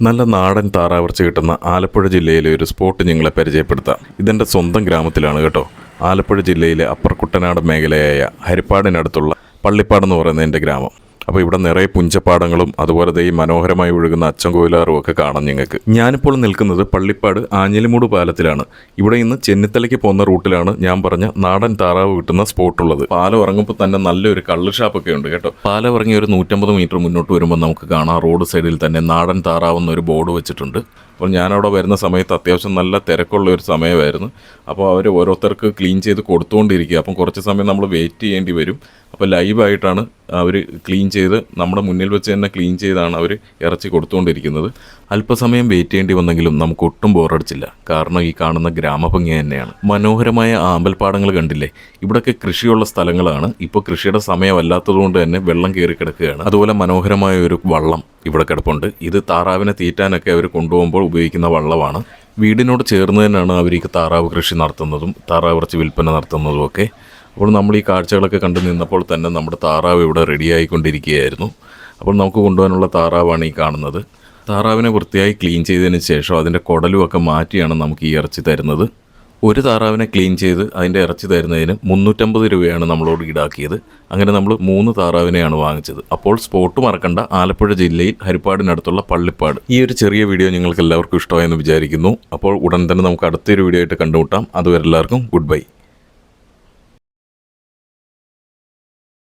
നല്ല നാടൻ താറാവർച്ച കിട്ടുന്ന ആലപ്പുഴ ജില്ലയിലെ ഒരു സ്പോട്ട് നിങ്ങളെ പരിചയപ്പെടുത്താം. ഇതെന്റെ സ്വന്തം ഗ്രാമത്തിലാണ് കേട്ടോ. ആലപ്പുഴ ജില്ലയിലെ അപ്പർ കുട്ടനാട് മേഖലയായ ഹരിപ്പാടിനടുത്തുള്ള പള്ളിപ്പാട് എന്ന് പറയുന്ന എന്റെ ഗ്രാമം. അപ്പോൾ ഇവിടെ നിറയെ പുഞ്ചപ്പാടങ്ങളും അതുപോലെ ഈ മനോഹരമായി ഒഴുകുന്ന അച്ചൻകോയിലാറും ഒക്കെ കാണാം നിങ്ങൾക്ക്. ഞാനിപ്പോൾ നിൽക്കുന്നത് പള്ളിപ്പാട് ആഞ്ഞിലിമൂട് പാലത്തിലാണ്. ഇവിടെ ഇന്ന് ചെന്നിത്തലയ്ക്ക് പോകുന്ന റൂട്ടിലാണ് ഞാൻ പറഞ്ഞ നാടൻ താറാവ് കിട്ടുന്ന സ്പോട്ടുള്ളത് പാലം ഇറങ്ങുമ്പോൾ തന്നെ നല്ലൊരു കള്ള് ഷാപ്പൊക്കെ ഉണ്ട് കേട്ടോ. പാലം ഇറങ്ങി ഒരു നൂറ്റമ്പത് മീറ്റർ മുന്നോട്ട് വരുമ്പോൾ നമുക്ക് കാണാം റോഡ് സൈഡിൽ തന്നെ നാടൻ താറാവ് എന്നൊരു ബോർഡ് വെച്ചിട്ടുണ്ട്. അപ്പോൾ ഞാനവിടെ വരുന്ന സമയത്ത് അത്യാവശ്യം നല്ല തിരക്കുള്ള ഒരു സമയമായിരുന്നു. അപ്പോൾ അവർ ഓരോരുത്തർക്ക് ക്ലീൻ ചെയ്ത് കൊടുത്തുകൊണ്ടിരിക്കുക അപ്പം കുറച്ച് സമയം നമ്മൾ വെയിറ്റ് ചെയ്യേണ്ടി വരും. അപ്പോൾ ലൈവായിട്ടാണ് അവർ ക്ലീൻ ചെയ്ത് നമ്മുടെ മുന്നിൽ വെച്ച് തന്നെ ക്ലീൻ ചെയ്താണ് അവർ ഇറച്ചി കൊടുത്തുകൊണ്ടിരിക്കുന്നത്. അല്പസമയം വെയിറ്റ് ചെയ്യേണ്ടി വന്നെങ്കിലും നമുക്ക് ഒട്ടും ബോറടിച്ചില്ല കാരണം ഈ കാണുന്ന ഗ്രാമഭംഗി തന്നെയാണ്. മനോഹരമായ ആമ്പൽപ്പാടങ്ങൾ കണ്ടില്ലേ? ഇവിടൊക്കെ കൃഷിയുള്ള സ്ഥലങ്ങളാണ്. ഇപ്പോൾ കൃഷിയുടെ സമയമല്ലാത്തതുകൊണ്ട് തന്നെ വെള്ളം കയറി കിടക്കുകയാണ്. അതുപോലെ മനോഹരമായ ഒരു വള്ളം ഇവിടെ കിടപ്പുണ്ട്. ഇത് താറാവിനെ തീറ്റാനൊക്കെ അവർ കൊണ്ടുപോകുമ്പോൾ ഉപയോഗിക്കുന്ന വള്ളമാണ്. വീടിനോട് ചേർന്ന് തന്നെയാണ് അവർ ഈ താറാവ് കൃഷി നടത്തുന്നതും താറാവ് ഇറച്ചി വിൽപ്പന നടത്തുന്നതും ഒക്കെ. അപ്പോൾ നമ്മൾ ഈ കാഴ്ചകളൊക്കെ കണ്ടു നിന്നപ്പോൾ തന്നെ നമ്മുടെ താറാവ് ഇവിടെ റെഡിയായിക്കൊണ്ടിരിക്കുകയായിരുന്നു അപ്പോൾ നമുക്ക് കൊണ്ടുപോകാനുള്ള താറാവാണ് ഈ കാണുന്നത്. താറാവിനെ വൃത്തിയായി ക്ലീൻ ചെയ്തതിന് ശേഷം അതിന്റെ കുടലും ഒക്കെ മാറ്റിയാണ് നമുക്ക് ഈ ഇറച്ചി തരുന്നത്. ഒരു താറാവിനെ ക്ലീൻ ചെയ്ത് അതിന്റെ ഇറച്ചി തരുന്നതിന് മുന്നൂറ്റമ്പത് രൂപയാണ് നമ്മളോട് ഈടാക്കിയത്. അങ്ങനെ നമ്മൾ മൂന്ന് താറാവിനെയാണ് വാങ്ങിച്ചത്. അപ്പോൾ സ്പോട്ട് മറക്കണ്ട ആലപ്പുഴ ജില്ലയിൽ ഹരിപ്പാടിനടുത്തുള്ള പള്ളിപ്പാട്. ഈ ഒരു ചെറിയ വീഡിയോ നിങ്ങൾക്ക് എല്ലാവർക്കും ഇഷ്ടമായെന്ന് വിചാരിക്കുന്നു. അപ്പോൾ ഉടൻ തന്നെ നമുക്ക് അടുത്തൊരു വീഡിയോ ആയിട്ട് കണ്ടുമുട്ടാം. അതുവരെ എല്ലാവർക്കും ഗുഡ് ബൈ